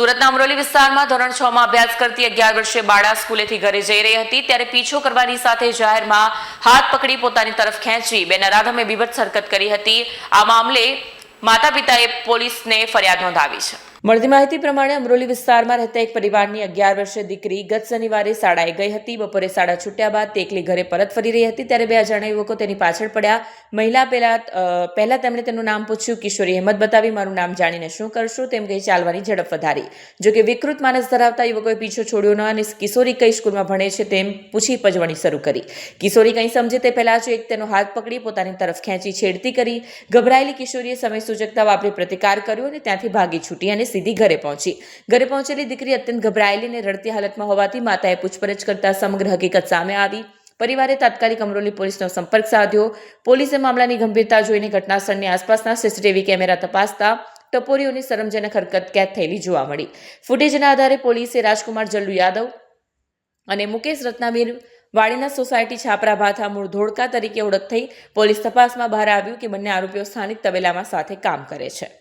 સુરતના અમરોલી વિસ્તારમાં ધોરણ છ માં અભ્યાસ કરતી અગિયાર વર્ષીય બાળા સ્કૂલેથી ઘરે જઈ રહી હતી, ત્યારે પીછો કરવાની સાથે જાહેરમાં હાથ પકડી પોતાની તરફ ખેંચી બે નરાધમે બીભત્સ હરકત કરી હતી. આ મામલે માતા પિતાએ પોલીસને ફરિયાદ નોંધાવી છે. મળતી માહિતી પ્રમાણે અમરોલી વિસ્તારમાં રહેતા એક પરિવારની અગિયાર વર્ષીય દીકરી ગત શનિવારે શાળાએ ગઈ હતી. બપોરે શાળા છૂટ્યા બાદ તે એકલી ઘરે પરત ફરી રહી હતી. ત્યારે બે અજાણ્યા યુવકો તેની પાછળ પડ્યા. મહિલા પહેલા પહેલા તેમણે તેનું નામ પૂછ્યું, કિશોરી હિંમત બતાવી, મારું નામ જાણીને શું કરશું? તેમ કહી ચાલવાની ઝડપ વધારી. જોકે વિકૃત માનસ ધરાવતા યુવકોએ પીછો છોડ્યો ન અને કિશોરી કઈ સ્કૂલમાં ભણે છે તેમ પૂછી પજવણી શરૂ કરી. કિશોરી કંઈ સમજે તે પહેલા જ એક તેનો હાથ પકડી પોતાની તરફ ખેંચી છેડતી કરી. ગભરાયેલી કિશોરીએ સમય સૂચકતા વાપરી પ્રતિકાર કર્યો અને ત્યાંથી ભાગી છૂટી અને સીધી ઘરે પહોંચી. ઘરે પહોંચેલી દીકરી અત્યંત ગભરાયેલી અને રડતી હાલતમાં હોવાથી માતાએ પૂછપરછ કરતા સમગ્ર હકીકત સામે આવી. પરિવારે તાત્કાલિક અમરોલી પોલીસનો સંપર્ક સાધ્યો. પોલીસે મામલાની ગંભીરતા જોઈને ઘટનાસ્થળની આસપાસના સીસીટીવી કેમેરા તપાસતા ટપોરીઓની શરમજનક હરકત કેદ થયેલી જોવા મળી. ફૂટેજના આધારે પોલીસે રાજકુમાર જલ્લુ યાદવ અને મુકેશ રત્નાવીર વાડીના સોસાયટી છાપરા ભાથા મૂળ ધોળકા તરીકે ઓળખ થઈ પોલીસ તપાસમાં બહાર આવ્યું કે બંને આરોપીઓ સ્થાનિક તબેલામાં સાથે કામ કરે છે.